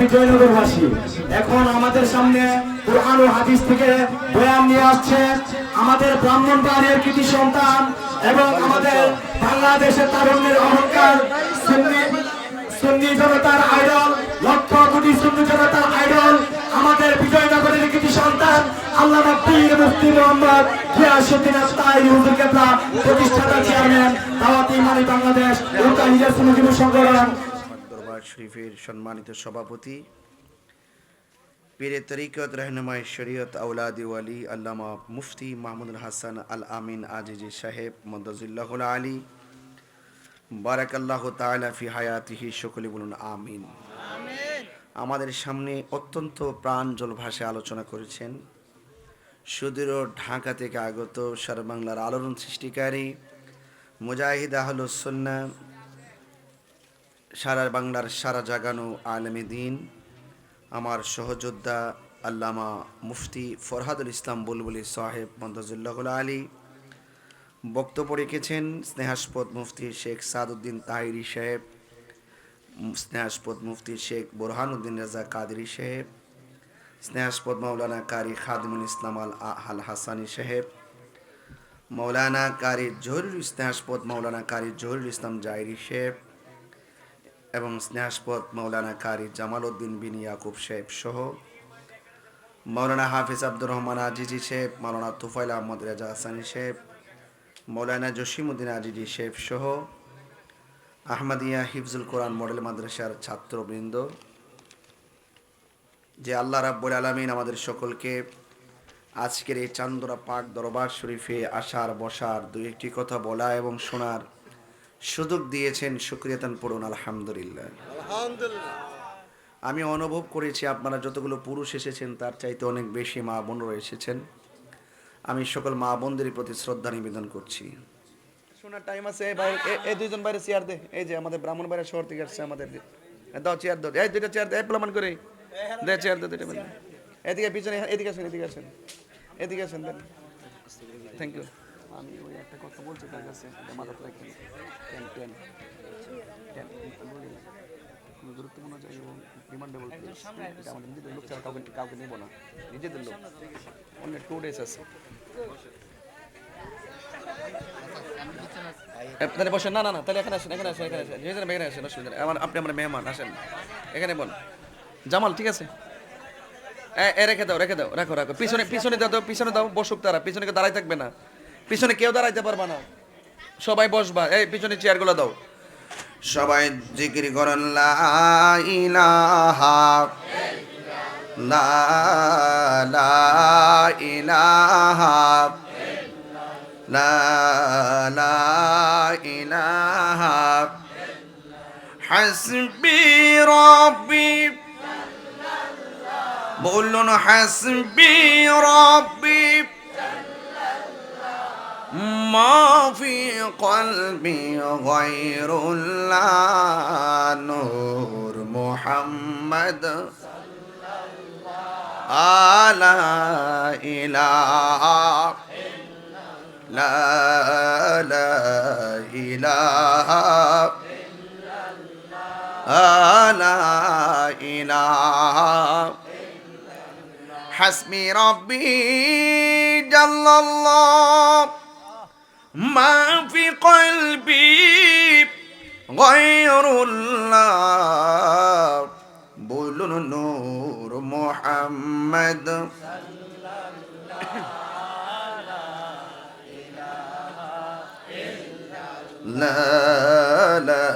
বিজয়নগরবাসী এখন আমাদের সামনে কোরআন ও হাদিস থেকে বয়ান নিয়ে আসছে আমাদের ব্রাহ্মণবাড়িয়ার কৃতি সন্তান এবং আমাদের বাংলাদেশের তারুণ্যের অহংকার, সুন্নি সুন্নি জনতার আইডল, লক্ষ কোটি সুন্নি জনতার আইডল, আমাদের বিজয়নগরের কৃতি সন্তান আল্লাহ পীর মুফতি মোহাম্মদ গিয়াসুদ্দিন আস্তাই হুজুর কেবলা, প্রতিষ্ঠাতা চেয়ারম্যান দাওয়াত ইমানি বাংলাদেশ উত্তর হিজাজ যুব সংগঠন। শরীফের সম্মানিত সভাপতি পীরে তরিকত রহনুমাই শরীয়ত আউলাদি ওয়ালি আল্লামা মুফতি মাহমুদুল হাসান আল আমিন আজিজি সাহেব মন্দাজুল্লাহুল আলী বারাকাল্লাহ তাআলা ফি হায়াতিহি সকলে বলুন আমিন। আমাদের সামনে অত্যন্ত প্রাঞ্জল ভাষায় আলোচনা করেছেন সুদূর ঢাকা থেকে আগত সারা বাংলার আলোড়ন সৃষ্টিকারী মুজাহিদ আহলুসন্না সারা বাংলার সারা জাগানো আলমী দিন। আমার সহযোদ্ধা আল্লামা মুফতি ফরহাদুল ইসলাম বুলবুলি সাহেব মন্তাজুল্লাহ আলী, বক্তব্য রেখেছেন স্নেহাস্পদ মুফতি শেখ সাদউদ্দিন তাহিরি সাহেব, স্নেহাস্পদ মুফতি শেখ বোরহানুদ্দিন রাজা কাদরি সাহেব, স্নেহাস্পদ মৌলানা কারি খাদিমুল ইসলাম আল আল হাসানি সাহেব মৌলানা কারি জহুরুল স্নেহাস্পদ মৌলানা কারি জহুরুল ইসলাম জাইরি সাহেব এবং স্নেহাস্পদ মৌলানা কারি জামাল উদ্দিন বিন ইয়াকুব সাহেব সহ মৌলানা হাফিজ আব্দুর রহমান আজিজি সাহেব, মৌলানা তুফাইল আহমদ রেজা হাসানি সাহেব, মৌলানা জসিমউদ্দিন আজিজি সাহেব সহ আহমদিয়া হিফজুল কোরআন মডেল মাদ্রাসার ছাত্রবৃন্দ। যে আল্লাহ রাব্বুল আলমিন আমাদের সকলকে আজকের এই চান্দরা পাক দরবার শরীফে আসার বসার দু একটি কথা বলা এবং শোনার সুযোগ দিয়েছেন সুক্রিয়াতান পড়ুন আলহামদুলিল্লাহ। আমি অনুভব করেছি আপনারা যতগুলো পুরুষ এসেছেন তার চাইতে অনেক বেশি মা বোনরা এসেছেন। আমি সকল মা বোনদের প্রতি শ্রদ্ধা নিবেদন করছি। শোনার টাইম আছে এই দুইজন বাইরে চেয়ার দে। এই যে আমাদের ব্রাহ্মণ বাইরে শহর থেকে আসছে আমাদের দাও চেয়ার দাও। এই দুইটা চেয়ার দে এই প্রমাণ করে। দে চেয়ার দে দুইটা এদিকে পিছনে এদিকে আসেন এদিকে আসেন। এদিকে আসেন দেন। থ্যাংক ইউ আমি ওই একটা কথা বলছি তার কাছে রাখেন। টেন টেন গুরুত্বপূর্ণ এবং আমাদের নিজেদের লোক কাউকে কাউকে নেব না। নিজেদের লোক। অনেক টু ডেজ আছে। তাহলে বসেন, না না না, তাহলে এখানে আসেন এখানে আসেন এখানে আসেন। যেখানে এখানে আসেন অসুবিধা আমার, আপনি আমার মেহমান, আসেন। এখানে বল। জামাল, ঠিক আছে? এ রেখে দাও রেখে দাও, রাখো রাখো। পিছনে পিছনে দাও পিছনে দাও, বসুক তারা। পিছনে দাঁড়াই থাকবে না। পিছনে কেউ দাঁড়াইতে পারবে না। সবাই বসবা। এই, পিছনে চেয়ারগুলো দাও। সবাই জিকির করেন ইলাহা লা লা হাসবি রব্বি বলুন হাসবি রব্বি ما في قلبي غير الله نور محمد. لا إله لا لا إله لا إله حسبي ربي جل الله. ما في قلبي غير الله بولن نور محمد لا لا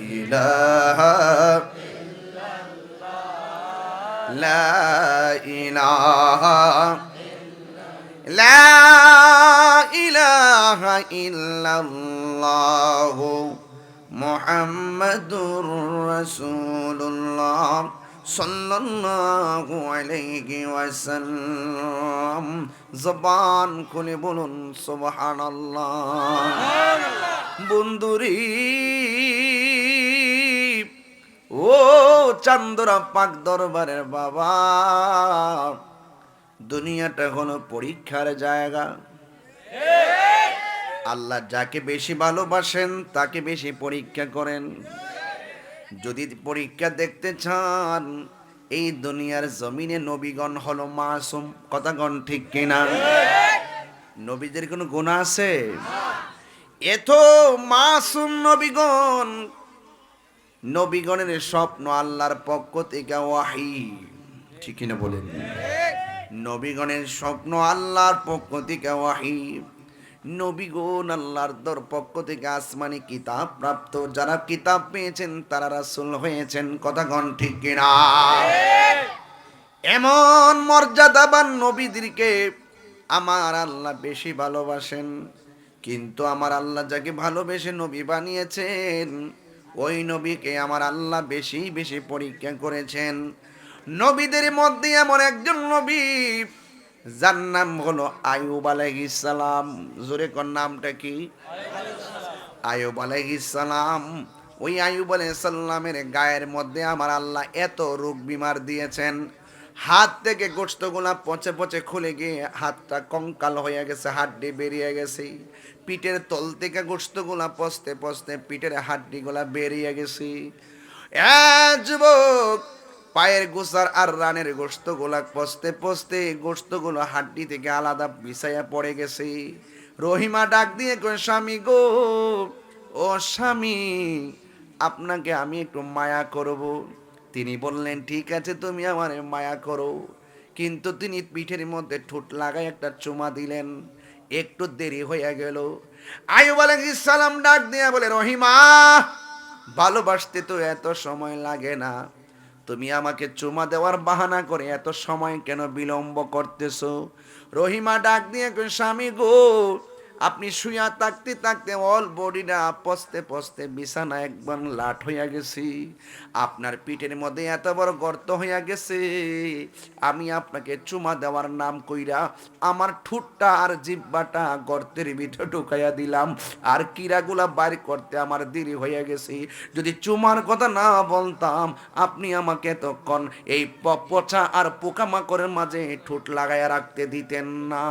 إله لا إله لا إله إلا الله محمد رسول الله صلى الله عليه وسلم জবান খুলে বলুন সুবহান বন্ধুরি ও চান্দরা পাক দরবারের বাবা দুনিয়াটা হলো পরীক্ষার জায়গা। আল্লাহ যাকে বেশি ভালোবাসেন, তাকে বেশি পরীক্ষা করেন। যদি পরীক্ষা দেখতে চান, এই দুনিয়ার জমিনে নবীগণ হলো মাসুম। কথাগণ ঠিক কিনা? নবীদের কোনো গুণা আছে? এত মাসুম নবীগণ। নবীগণের স্বপ্ন আল্লাহর পক্ষ থেকে ওয়াহি। ঠিক কিনা বলেন? নবীগণের স্বপ্ন আল্লাহর পক্ষ থেকে ওয়াহি। নবীগণ আল্লাহর দর পক্ষ থেকে আসমানি কিতাব প্রাপ্ত, যারা কিতাব পেয়েছেন তারা রাসূল হয়েছেন। কথাগণ ঠিক কিনা? এমন মর্যাদাবান নবীদেরকে আমার আল্লাহ বেশি ভালোবাসেন, কিন্তু আমার আল্লাহ যাকে ভালোবেসে নবী বানিয়েছেন, ওই নবীকে আমার আল্লাহ বেশি বেশি পরীক্ষা করেছেন। নবীদের মধ্যে এমন একজন নবী, যার নাম হলো আয়ুব সালাম। জোরে কর, নামটা কি? আয়ুব সালাম। ওই আয়ুব সালামের গায়ের মধ্যে আমার আল্লাহ এত রোগ বিমার দিয়েছেন, হাত থেকে গোস্তগুলা পচে পচে খুলে গিয়ে হাতটা কঙ্কাল হয়ে গেছে, হাড্ডি বেরিয়ে গেছে। পিঠের তল থেকে গোস্তগুলা পচতে পচতে পিঠের হাড্ডিগুলা বেরিয়ে গেছে। যুবক পায়ের গোসার আর রানের গোস্তগুলা পচতে পচতে গোস্তগুলো হাড্ডি থেকে আলাদা বিছাইয়া পড়ে গেছে। রহিমা ডাক দিয়ে কয়, স্বামী গো, ও স্বামী, আপনাকে আমি একটু মায়া করব। তিনি বললেন, ঠিক আছে, তুমি আমার মায়া করো। কিন্তু তিনি পিঠের মধ্যে ঠোঁট লাগায় একটা চুমা দিলেন। একটু দেরি হয়ে গেল। আয়ুব আলাইহিস সালাম ডাক দিয়া বলে, রহিমা, ভালোবাসতে তো এত সময় লাগে না। তুমি আমাকে চুমা দেওয়ার বাহানা করে এত সময় কেন বিলম্ব করতেছো? রহিমা ডাক দিয়ে স্বামী গো আপনি শুয়া থাকতে থাকতে অল বডিটা পস্তে পস্তে বিছানা একবার লাট হইয়া গেছি। আপনার পিঠের মধ্যে এত বড় গর্ত হইয়া গেছে। আমি আপনাকে চুমা দেওয়ার নাম কইরা আমার ঠুটটা আর জিব্বাটা গর্তের ভিতরে ঢুকাইয়া দিলাম। আর কিরাগুলা বাইর করতে আমার দেরি হইয়া গেছে। যদি চুমার কথা না বলতাম, আপনি আমাকে তখন এই পচা আর পোকামাকড়ের মাঝে ঠোঁট লাগাইয়া রাখতে দিতেন না।